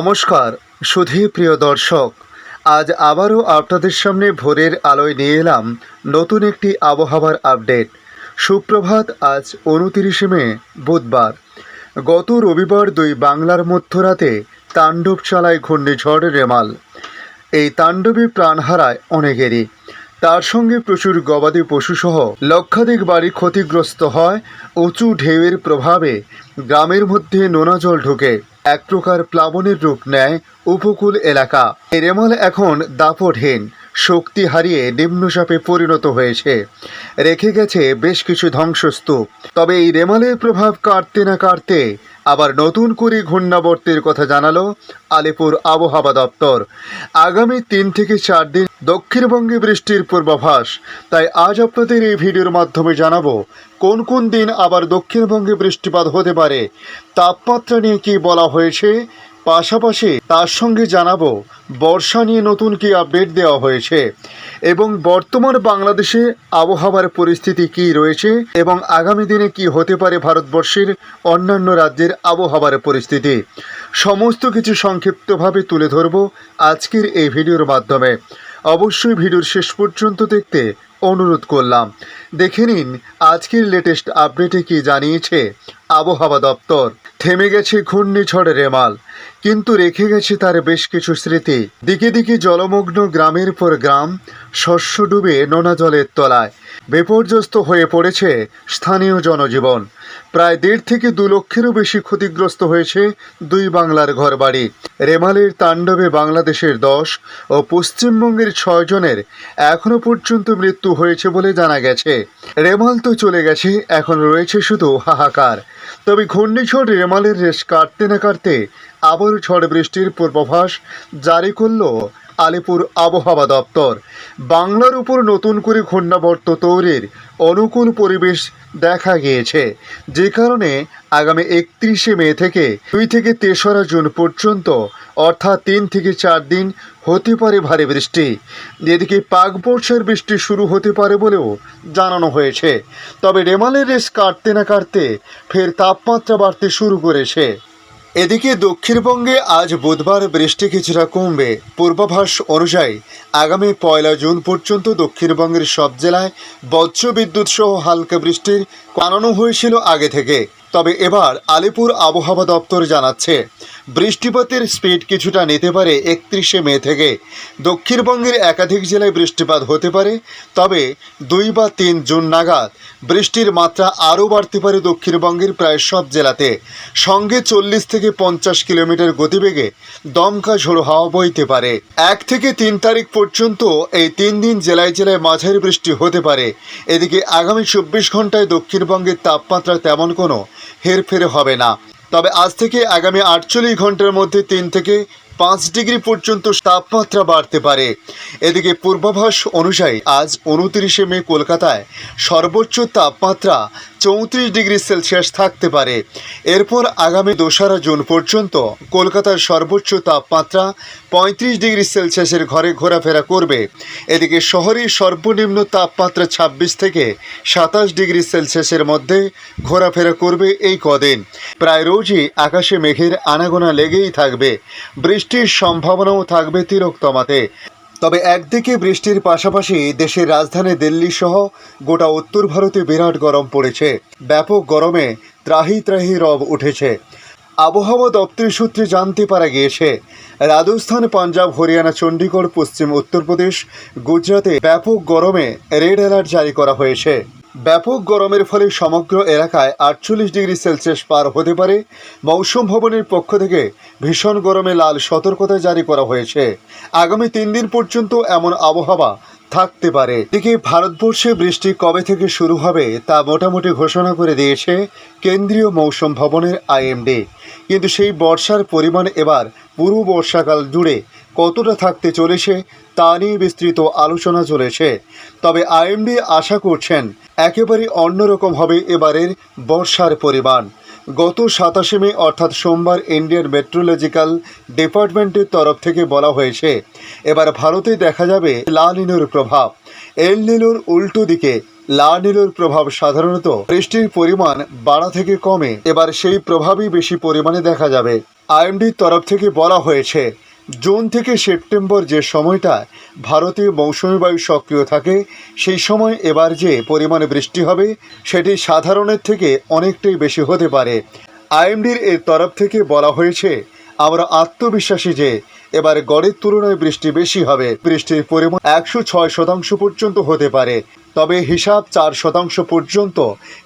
নমস্কার সুধী প্রিয় দর্শক। আজ আবারও আপনাদের সামনে ভোরের আলোয় নিয়ে এলাম নতুন একটি আবহাওয়ার আপডেট। সুপ্রভাত, আজ উনতিরিশে মে, বুধবার। গত রবিবার দুই বাংলার মধ্যরাতে তাণ্ডব চালায় ঘূর্ণিঝড় রেমাল। এই তাণ্ডবে প্রাণ হারায় অনেকেরই। তার সঙ্গে প্রচুর গবাদি পশুসহ লক্ষাধিক বাড়ি ক্ষতিগ্রস্ত হয় উঁচু ঢেউয়ের প্রভাবে। গ্রামের মধ্যে নোনা জল ঢুকে। এক প্রকার প্লাবনের রূপ নেয় উপকূল এলাকা। এরেমল এখন দাপটহীন। শক্তি হারিয়ে নিম্নচাপে পরিণত হয়েছে। রেখে গেছে বেশ কিছু ধ্বংসস্তূপ। তবে এই রেমালের প্রভাব কাটতে না কাটতে আবার নতুন করে ঘূর্ণাবর্তের কথা জানালো আলিপুর আবহাওয়া দপ্তর। আগামী তিন থেকে চার দিন দক্ষিণবঙ্গে বৃষ্টির পূর্বাভাস। তাই আজ আপনাদের এই ভিডিওর মাধ্যমে জানাব, কোন কোন দিন আবার দক্ষিণবঙ্গে বৃষ্টিপাত হতে পারে, তাপমাত্রা নিয়ে কি বলা হয়েছে পাশাপাশি তার সঙ্গে জানাব, বর্ষা নিয়ে নতুন কি আপডেট দেওয়া হয়েছে? এবং বর্তমান বাংলাদেশে আবহাওয়ার পরিস্থিতি কি রয়েছে? এবং আগামী দিনে কি হতে পারে ভারতবর্ষের অন্যান্য রাজ্যের আবহাওয়ার পরিস্থিতি? সমস্ত কিছু সংক্ষিপ্তভাবে তুলে ধরব আজকের এই ভিডিওর মাধ্যমে। অবশ্যই ভিডিওর শেষ পর্যন্ত দেখতে অনুরোধ করলাম। দেখে নিন আজকের লেটেস্ট আপডেটে কি জানিয়েছে আবহাওয়া দপ্তর। থেমে গেছে ঘূর্ণিঝড় রেমাল। কিন্তু রেখে গেছে তার বেশ কিছু স্মৃতি। দিকে দিকে জলমগ্ন গ্রামের পর গ্রাম শস্য ডুবে নোনা জলের তলায় বিপর্যস্ত হয়ে পড়েছে স্থানীয় জনজীবন। প্রায় দেড় থেকে দু লক্ষেরও বেশি ক্ষতিগ্রস্ত হয়েছে দুই বাংলার ঘরবাড়ি। রেমালের তাণ্ডবে বাংলাদেশের দশ ও পশ্চিমবঙ্গের ছয় জনের এখনও পর্যন্ত মৃত্যু হয়েছে বলে জানা গেছে। রেমাল তো চলে গেছে, এখন রয়েছে শুধু হাহাকার। তবে ঘূর্ণিঝড় রেমালের রেশ কাটতে না কাটতে আবারও ঝড় বৃষ্টির পূর্বাভাস জারি করল আলিপুর আবহাওয়া দপ্তর। বাংলার উপর নতুন করে ঘূর্ণাবর্ত তৈরির অনুকূল পরিবেশ দেখা গিয়েছে। যে কারণে আগামী একত্রিশে মে থেকে দুই থেকে তেসরা জুন পর্যন্ত, অর্থাৎ তিন থেকে চার দিন হতে পারে ভারী বৃষ্টি। এদিকে পাক বর্ষার বৃষ্টি শুরু হতে পারে বলেও জানানো হয়েছে। তবে রেমালের রেস কাটতে না কাটতে ফের তাপমাত্রা বাড়তে শুরু করেছে। এদিকে দক্ষিণবঙ্গে আজ বুধবার বৃষ্টি কিছুটা কমবে। পূর্বাভাস অনুযায়ী আগামী পয়লা জুন পর্যন্ত দক্ষিণবঙ্গের সব জেলায় বজ্র বিদ্যুৎ সহ হালকা বৃষ্টির জানানো হয়েছিল আগে থেকে। তবে এবার আলিপুর আবহাওয়া দপ্তর জানাচ্ছে, বৃষ্টিপাতের স্পিড কিছুটা নিতে পারে একত্রিশে মে থেকে। দক্ষিণবঙ্গের একাধিক জেলায় বৃষ্টিপাত হতে পারে, তবে দুই বা তিন জুন নাগাদ বৃষ্টির মাত্রা আরও বাড়তে পারে দক্ষিণবঙ্গের প্রায় সব জেলাতে। সঙ্গে চল্লিশ থেকে পঞ্চাশ কিলোমিটার গতিবেগে দমকা ঝোড়ো হাওয়া বইতে পারে। এক থেকে তিন তারিখ পর্যন্ত এই তিন দিন জেলায় জেলায় মাঝারি বৃষ্টি হতে পারে। এদিকে আগামী চব্বিশ ঘন্টায় দক্ষিণবঙ্গের তাপমাত্রা তেমন কোনো হেরফের হবে না। তবে আজ থেকে আগামী আটচল্লিশ ঘণ্টার মধ্যে তিন থেকে পাঁচ ডিগ্রি পর্যন্ত তাপমাত্রা বাড়তে পারে। এদিকে পূর্বাভাস অনুযায়ী আজ উনত্রিশে মে কলকাতায় সর্বোচ্চ তাপমাত্রা চৌত্রিশ ডিগ্রি সেলসিয়াস থাকতে পারে। এরপর আগামী দোসরা জুন পর্যন্ত কলকাতার সর্বোচ্চ তাপমাত্রা পঁয়ত্রিশ ডিগ্রি সেলসিয়াসের ঘরে ঘোরাফেরা করবে। এদিকে শহরের সর্বনিম্ন তাপমাত্রা ছাব্বিশ থেকে সাতাশ ডিগ্রি সেলসিয়াসের মধ্যে ঘোরাফেরা করবে এই কদিন। প্রায় রোজই আকাশে মেঘের আনাগোনা লেগেই থাকবে। বৃষ্টির সম্ভাবনাও থাকবে তিরোক্তমাতে তবে একদিকে বৃষ্টির পাশাপাশি দেশের রাজধানী দিল্লি সহ গোটা উত্তর ভারতে বিরাট গরম পড়েছে। ব্যাপক গরমে ত্রাহি ত্রাহি রব উঠেছে। আবহাওয়া দপ্তর সূত্রে জানতে পারা গিয়েছে, রাজস্থান, পাঞ্জাব, হরিয়ানা, চণ্ডীগড়, পশ্চিম উত্তরপ্রদেশ গুজরাতে ব্যাপক গরমে রেড অ্যালার্ট জারি করা হয়েছে। ব্যাপক গরমের ফলে সমগ্র এলাকায় আটচল্লিশ ডিগ্রি সেলসিয়াস পার হতে পারে। মৌসুম ভবনের পক্ষ থেকে ভীষণ গরমে লাল সতর্কতা জারি করা হয়েছে। আগামী তিন দিন পর্যন্ত এমন আবহাওয়া থাকতে পারে। এদিকে ভারতবর্ষে বৃষ্টি কবে থেকে শুরু হবে তা মোটামুটি ঘোষণা করে দিয়েছে কেন্দ্রীয় মৌসুম ভবনের আইএমডি। কিন্তু সেই বর্ষার পরিমাণ এবার পুরো বর্ষাকাল জুড়ে কতটা থাকতে চলেছে তা নিয়ে বিস্তৃত আলোচনা চলেছে। তবে আইএমডি আশা করছেন একেবারে অন্যরকম হবে এবারের বর্ষার পরিমাণ। গত সাতাশে মে, অর্থাৎ সোমবার ইন্ডিয়ান মেট্রোলজিক্যাল ডিপার্টমেন্টের তরফ থেকে বলা হয়েছে, এবার ভারতে দেখা যাবে লা নিনোর প্রভাব। এল নিনোর উল্টো দিকে, লা নীলোর প্রভাব সাধারণত বৃষ্টির পরিমাণ বাড়া থেকে কমে, এবার সেই প্রভাবই বেশি পরিমাণে দেখা যাবে। আইএমডির তরফ থেকে বলা হয়েছে জুন থেকে সেপ্টেম্বর যে সময়টা ভারতে মৌসুমি বায়ু সক্রিয় থাকে, সেই সময় এবার যে পরিমাণে বৃষ্টি হবে, সেটি সাধারণের থেকে অনেকটাই বেশি হতে পারে। আইএমডির এর তরফ থেকে বলা হয়েছে, আমরা আত্মবিশ্বাসী যে এবার গড়ের তুলনায় বৃষ্টি বেশি হবে। বৃষ্টির পরিমাণ একশো ছয় শতাংশ পর্যন্ত হতে পারে। তবে হিসাব চার শতাংশ পর্যন্ত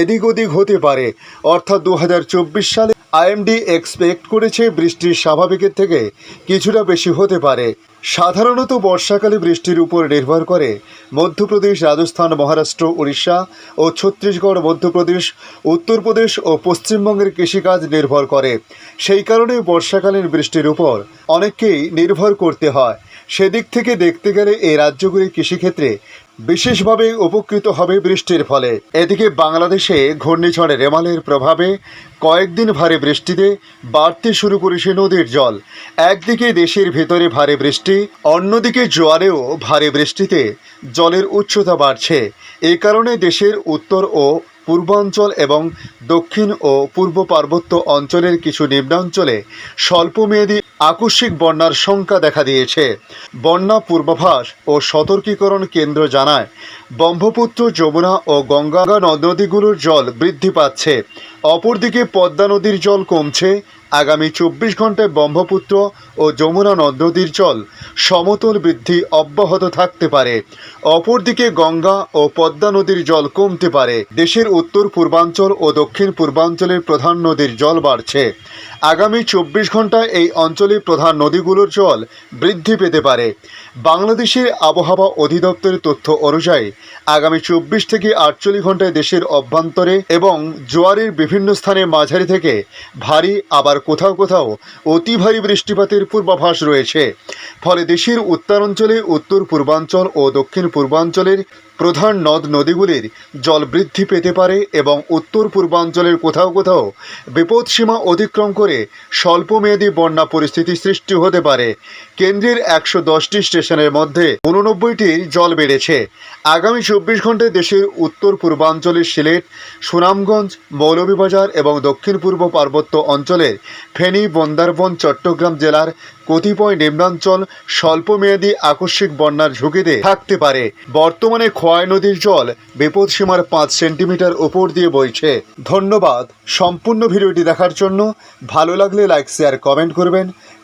এদিক ওদিক হতে পারে। অর্থাৎ দু হাজার চব্বিশ সালে আইএমডি এক্সপেক্ট করেছে বৃষ্টি স্বাভাবিকের থেকে কিছুটা বেশি হতে পারে। সাধারণত বর্ষাকালে বৃষ্টির উপর নির্ভর করে মধ্যপ্রদেশ, রাজস্থান, মহারাষ্ট্র, উড়িষ্যা ও ছত্তিশগড়, মধ্যপ্রদেশ, উত্তরপ্রদেশ ও পশ্চিমবঙ্গের কৃষিকাজ নির্ভর করে। সেই কারণে বর্ষাকালীন বৃষ্টির উপর অনেককেই নির্ভর করতে হয়। সেদিক থেকে দেখতে গেলে এই রাজ্যগুলি কৃষিক্ষেত্রে বিশেষভাবে উপকৃত হবে বৃষ্টির ফলে। এদিকে বাংলাদেশে ঘূর্ণিঝড় রেমালের প্রভাবে কয়েকদিন ভারী বৃষ্টিতে বাড়তে শুরু করেছে নদীর জল। একদিকে দেশের ভেতরে ভারী বৃষ্টি, অন্যদিকে জোয়ারেও ভারী বৃষ্টিতে জলের উচ্চতা বাড়ছে। এই কারণে দেশের উত্তর ও পূর্বাঞ্চল এবং দক্ষিণ ও পূর্ব পার্বত্য অঞ্চলের কিছু নিম্নাঞ্চলে স্বল্পমেয়াদী আকস্মিক বন্যার সংখ্যা দেখা দিয়েছে। বন্যা পূর্বাভাস ও সতর্কীকরণ কেন্দ্র জানায়, ব্রহ্মপুত্র, যমুনা ও গঙ্গা নদীগুলোর জল বৃদ্ধি পাচ্ছে। অপরদিকে পদ্মা নদীর জল কমছে আগামী চব্বিশ ঘন্টায় ব্রহ্মপুত্র ও যমুনা নদ নদীর জল সমতল বৃদ্ধি অব্যাহত থাকতে পারে। অপরদিকে গঙ্গা ও পদ্মা নদীর জল কমতে পারে। দেশের উত্তর পূর্বাঞ্চল ও দক্ষিণ পূর্বাঞ্চলের প্রধান নদীর জল বাড়ছে। আগামী চব্বিশ ঘন্টায় এই অঞ্চলের প্রধান নদীগুলোর জল বৃদ্ধি পেতে পারে। বাংলাদেশের আবহাওয়া অধিদপ্তরের তথ্য অনুযায়ী, আগামী চব্বিশ থেকে আটচল্লিশ ঘন্টায় দেশের অভ্যন্তরে এবং জোয়ারের বিভিন্ন স্থানে মাঝারি থেকে ভারী আবার কোথাও কোথাও অতি ভারী বৃষ্টিপাতের পূর্বাভাস রয়েছে। ফলে দেশের উত্তরাঞ্চলে উত্তর পূর্বাঞ্চল ও দক্ষিণ পূর্বাঞ্চলের প্রধান নদ নদীগুলির জল বৃদ্ধি পেতে পারে এবং উত্তর পূর্বাঞ্চলের কোথাও কোথাও বিপদসীমা অতিক্রম করে স্বল্পমেয়াদী বন্যা পরিস্থিতি সৃষ্টি হতে পারে। কেন্দ্রের একশো দশটি স্টেশনের মধ্যে উননব্বইটির জল বেড়েছে। আগামী চব্বিশ ঘন্টায় দেশের উত্তর পূর্বাঞ্চলের সিলেট, সুনামগঞ্জ, মৌলভীবাজার এবং দক্ষিণ পূর্ব পার্বত্য অঞ্চলের ফেনী, বন্দারবন, চট্টগ্রাম জেলার কতিপয় নিম্নাঞ্চল স্বল্পমেয়াদী আকস্মিক বন্যার ঝুঁকিতে থাকতে পারে। বর্তমানে খোয়াই নদীর জল বিপদসীমার পাঁচ সেন্টিমিটার উপর দিয়ে বইছে। ধন্যবাদ। সম্পূর্ণ ভিডিওটি দেখার জন্য ভালো লাগলে লাইক, শেয়ার, কমেন্ট করবেন।